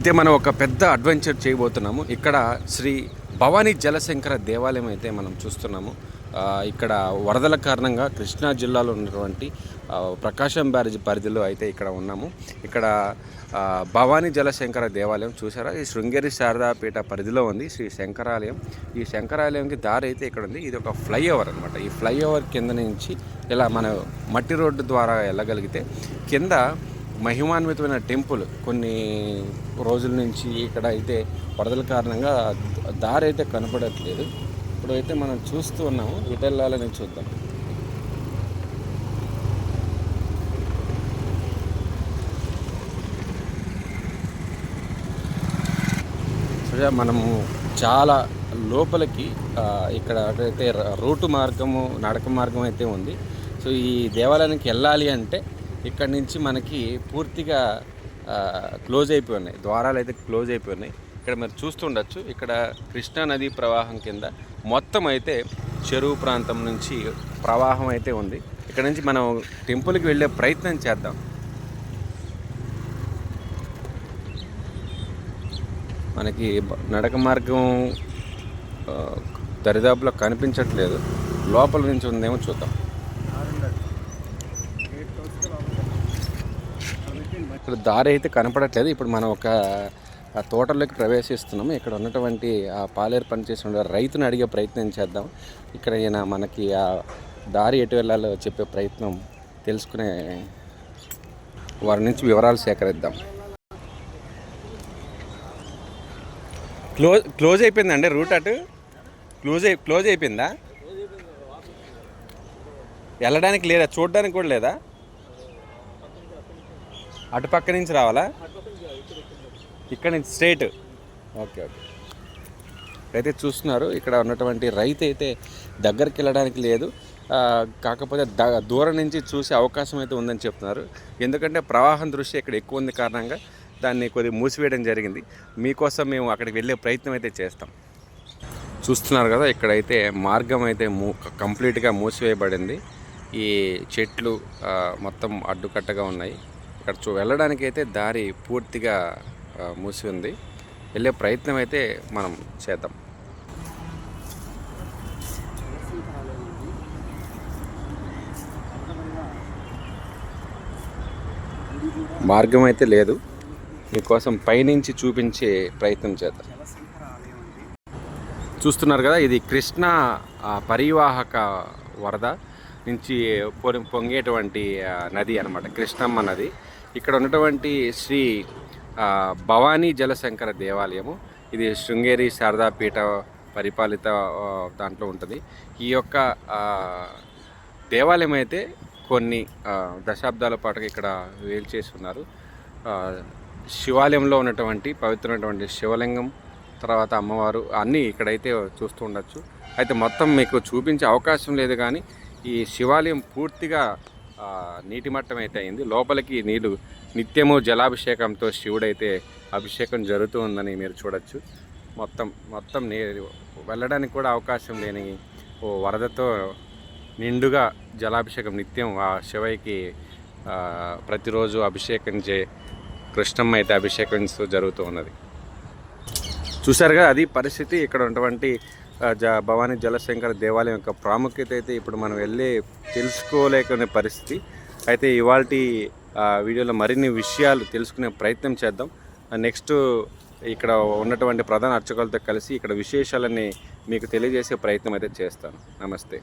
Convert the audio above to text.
అయితే మనం ఒక పెద్ద అడ్వెంచర్ చేయబోతున్నాము. ఇక్కడ శ్రీ భవానీ జలశంకర దేవాలయం అయితే మనం చూస్తున్నాము. ఇక్కడ వరదల కారణంగా కృష్ణా జిల్లాలో ఉన్నటువంటి ప్రకాశం బ్యారేజ్ పరిధిలో అయితే ఇక్కడ ఉన్నాము. ఇక్కడ భవానీ జలశంకర దేవాలయం చూసారా ఈ శృంగేరి శారదాపీఠ పరిధిలో ఉంది శ్రీ శంకరాలయం. ఈ శంకరాలయంకి దారి అయితే ఇక్కడ ఉంది. ఇది ఒక ఫ్లైఓవర్ అనమాట ఈ ఫ్లైఓవర్ కింద నుంచి ఇలా మన మట్టి రోడ్డు ద్వారా వెళ్ళగలిగితే కింద మహిమాన్వితమైన టెంపుల్ కొన్ని రోజుల నుంచి ఇక్కడ అయితే వరదల కారణంగా దారి అయితే కనపడట్లేదు. ఇప్పుడు అయితే మనం చూస్తూ ఉన్నాము. ఇటు వెళ్ళాలని చూద్దాం. మనము చాలా లోపలికి ఇక్కడ అయితే రోడ్డు రూటు మార్గము నడక మార్గం అయితే ఉంది. సో ఈ దేవాలయానికి వెళ్ళాలి అంటే ఇక్కడ నుంచి మనకి పూర్తిగా క్లోజ్ అయిపోయి ఉన్నాయి ద్వారాలు అయితే క్లోజ్ అయిపోయి ఉన్నాయి ఇక్కడ మీరు చూస్తుండొచ్చు ఇక్కడ కృష్ణా నది ప్రవాహం కింద మొత్తం అయితే చెరువు ప్రాంతం నుంచి ప్రవాహం అయితే ఉంది. ఇక్కడ నుంచి మనం టెంపుల్కి వెళ్ళే ప్రయత్నం చేద్దాం. మనకి నడక మార్గం దరిదాపులో కనిపించట్లేదు. లోపల నుంచి ఉందేమో చూద్దాం. ఇక్కడ దారి అయితే కనపడట్లేదు. ఇప్పుడు మనం ఒక తోటలోకి ప్రవేశిస్తున్నాము. ఇక్కడ ఉన్నటువంటి ఆ పాలేరు పనిచేసి రైతును అడిగే ప్రయత్నం చేద్దాం. ఇక్కడ ఈయన మనకి ఆ దారి ఎటు వెళ్ళాలో చెప్పే ప్రయత్నం తెలుసుకునే వారి నుంచి వివరాలు సేకరిద్దాం. క్లోజ్ క్లోజ్ అయిపోయిందండి రూట్ అటు? క్లోజ్ అయి క్లోజ్ అయిపోయిందా? వెళ్ళడానికి లేదా? చూడడానికి కూడా లేదా? అటు పక్క నుంచి రావాలా? ఇక్కడ నుంచి స్ట్రేట్. Okay okay. అయితే చూస్తున్నారు ఇక్కడ ఉన్నటువంటి రైతు అయితే దగ్గరికి వెళ్ళడానికి లేదు. కాకపోతే ద దూరం నుంచి చూసే అవకాశం అయితే ఉందని చెప్తున్నారు. ఎందుకంటే ప్రవాహం దృష్టి ఇక్కడ ఎక్కువ ఉంది కారణంగా దాన్ని కొద్దిగా మూసివేయడం జరిగింది. మీకోసం మేము అక్కడికి వెళ్ళే ప్రయత్నం అయితే చేస్తాం. చూస్తున్నారు కదా ఇక్కడైతే మార్గం అయితే మూ కంప్లీట్గా మూసివేయబడింది. ఈ చెట్లు మొత్తం అడ్డుకట్టగా ఉన్నాయి. అక్కడ చూ వెళ్ళడానికి అయితే దారి పూర్తిగా మూసి ఉంది. వెళ్ళే ప్రయత్నం అయితే మనం చేద్దాం. మార్గం అయితే లేదు. మీకోసం పైనుంచి చూపించే ప్రయత్నం చేద్దాం. చూస్తున్నారు కదా ఇది కృష్ణ పరివాహక వరద నుంచి పొంగేటువంటి నది అనమాట కృష్ణమ్మ నది. ఇక్కడ ఉన్నటువంటి శ్రీ భవానీ జలశంకర దేవాలయము. ఇది శృంగేరి శారదాపీఠ పరిపాలిత దాంట్లో ఉంటుంది. ఈ యొక్క దేవాలయం అయితే కొన్ని దశాబ్దాల పాటు ఇక్కడ వేల్చేసి ఉన్నారు. శివాలయంలో ఉన్నటువంటి పవిత్రమైనటువంటి శివలింగం తర్వాత అమ్మవారు అన్నీ ఇక్కడైతే చూస్తూ ఉండొచ్చు. అయితే మొత్తం మీకు చూపించే అవకాశం లేదు కానీ ఈ శివాలయం పూర్తిగా నీటి మట్టం అయితే అయింది. లోపలికి నీళ్ళు నిత్యము జలాభిషేకంతో శివుడైతే అభిషేకం జరుగుతూ ఉందని మీరు చూడొచ్చు. మొత్తం మొత్తం నీ వెళ్ళడానికి కూడా అవకాశం లేని ఓ వరదతో నిండుగా జలాభిషేకం నిత్యం ఆ శివయ్యకి ప్రతిరోజు అభిషేకం చే కృష్ణమ్మ అయితే అభిషేకం జరుగుతూ ఉన్నది. చూసారుగా అది పరిస్థితి. ఇక్కడ ఉన్నటువంటి జ భవానీ జలశంకర దేవాలయం యొక్క ప్రాముఖ్యత అయితే ఇప్పుడు మనం వెళ్ళి తెలుసుకోలేకునే పరిస్థితి. అయితే ఇవాళ వీడియోలో మరిన్ని విషయాలు తెలుసుకునే ప్రయత్నం చేద్దాం. నెక్స్ట్ ఇక్కడ ఉన్నటువంటి ప్రధాన అర్చకులతో కలిసి ఇక్కడ విశేషాలని మీకు తెలియజేసే ప్రయత్నం అయితే చేస్తాను. నమస్తే.